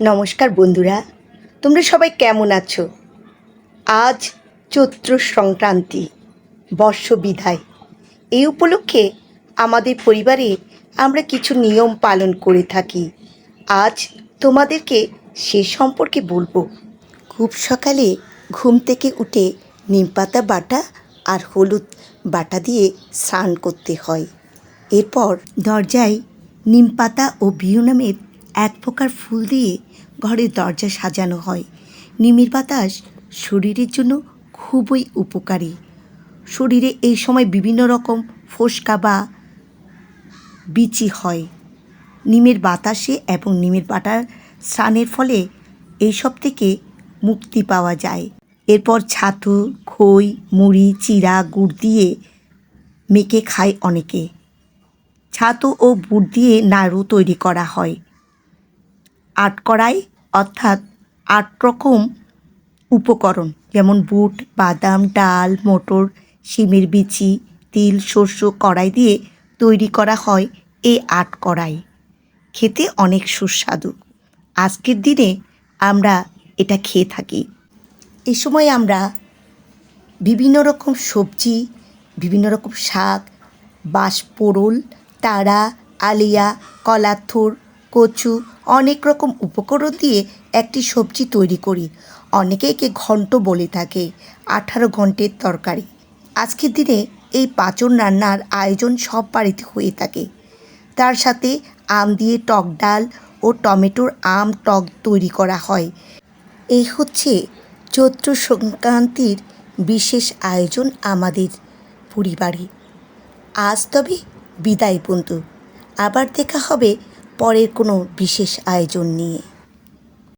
নমস্কার বন্ধুরা, তোমরা সবাই কেমন আছো? আজ চৈত্র সংক্রান্তি, বর্ষ বিদায় এই উপলক্ষে আমাদের পরিবারে আমরা কিছু নিয়ম পালন করে থাকি। আজ তোমাদেরকে সে সম্পর্কে বলব। খুব সকালে ঘুম থেকে উঠে নিমপাতা বাটা আর হলুদ বাটা দিয়ে স্নান করতে হয়। এরপর দরজায় নিমপাতা ও বিউ নামের এক প্রকার ফুল দিয়ে ঘরের দরজা সাজানো হয়। নিমের বাতাস শরীরের জন্য খুবই উপকারী। শরীরে এই সময় বিভিন্ন রকম ফোসকা বা বিচি হয়। নিমের বাতাসে এবং নিমের বাটার স্নানের ফলে এইসব থেকে মুক্তি পাওয়া যায়। এরপর ছাতু, খই, মুড়ি চিরা গুড় দিয়ে মেখে খায় অনেকে। ছাতু ও বুট দিয়ে নাড়ু তৈরি করা হয়। আটকড়াই, অর্থাৎ আট রকম উপকরণ, যেমন বুট, বাদাম, ডাল, মটর, শিমের বিচি, তিল শস্য কড়াই দিয়ে তৈরি করা হয় এই আট কড়াই খেতে অনেক সুস্বাদু। আজকের দিনে আমরা এটা খেয়ে থাকি। এ সময় আমরা বিভিন্ন রকম সবজি, বিভিন্ন রকম শাক, বাঁশপোড়ল, তারা, আলিয়া, কলাথুর কচু, অনেক রকম উপকরণ দিয়ে একটি সবজি তৈরি করি। অনেকে একে ঘন্ট বলে থাকে, আঠারো ঘন্টের তরকারি। আজকের দিনে এই পাচন রান্নার আয়োজন সব বাড়িতে হয়ে থাকে। তার সাথে আম দিয়ে টক ডাল ও টমেটোর আম টক তৈরি করা হয়। এই হচ্ছে চৈত্র সংক্রান্তির বিশেষ আয়োজন আমাদের পরিবারে। আজ তবে বিদায় বন্ধু। আবার দেখা হবে পরের কোনো বিশেষ আয়োজন নিয়ে।